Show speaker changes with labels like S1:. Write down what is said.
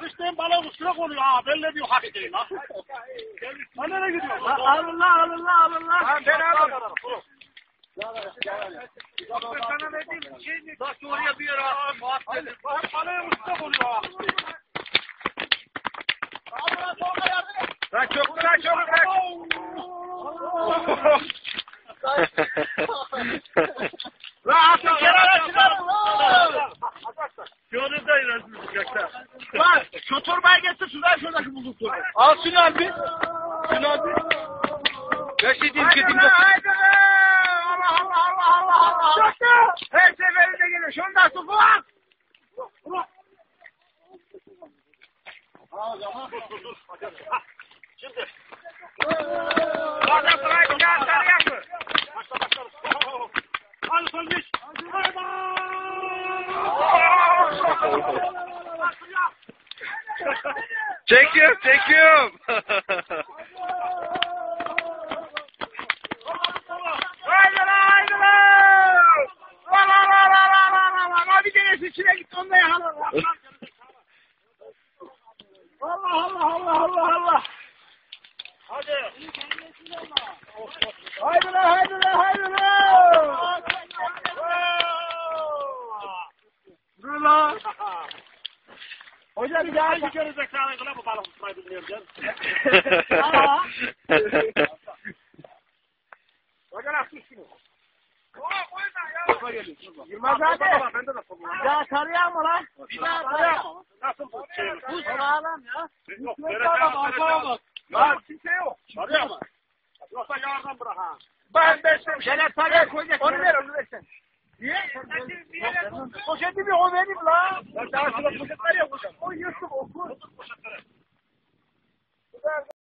S1: Sistem bana kusura konuyor ha. Belli diyor hak edeyim ha. Sen nereye gidiyorsun?
S2: Allah Allah Allah.
S1: Tamam ben alırım.
S2: Bak sana ne diyeyim? Bak oraya bir yere muhabbet.
S1: Bana kusura konuyor ha.
S2: Çok bırak çok bırak. Lan atın kenara çıkarın lan.
S1: Gördün de ilerisi sıcakta.
S2: Lan şu torbayı getir şuradan şuradaki bulduk torbayı. Al şunu abi. Şunu abi. Şey ki dinle. Haydi be. Allah Allah Allah Allah Allah. Her seferinde gelir. Şundan su bak.
S1: Şimdi.
S2: Hadi bırak ya sarıyak mı?
S1: Başla başla. Hadi son geç. Hayda.
S3: çekiyorum çekiyorum.
S2: Haydi lan haydi lan. La la la la la la la la. La bir tanesi içine gitti onu da yakalar. Allah Allah Allah Allah Allah. Haydi lan haydi lan haydi lan. Dur lan. Hocam bir daha
S1: Hangi gerizekalı kıla bu balık tutmayı bilmiyorum canım.
S2: Hocam atmış şunu. Yılmaz abi. Ya sarıya mı lan?
S1: Bir daha sarıya. Nasıl bu şey?
S2: Bu sağlam ya.
S1: Yok,
S2: Yok, bak.
S1: Lan kimse yok. Sarıya mı? Bırak ha.
S2: Ben beslerim. Şeyler sarıya koyacak. Onu ver onu ver sen. Niye? Poşeti bir o benim lan.
S1: Ben daha şurada poşetler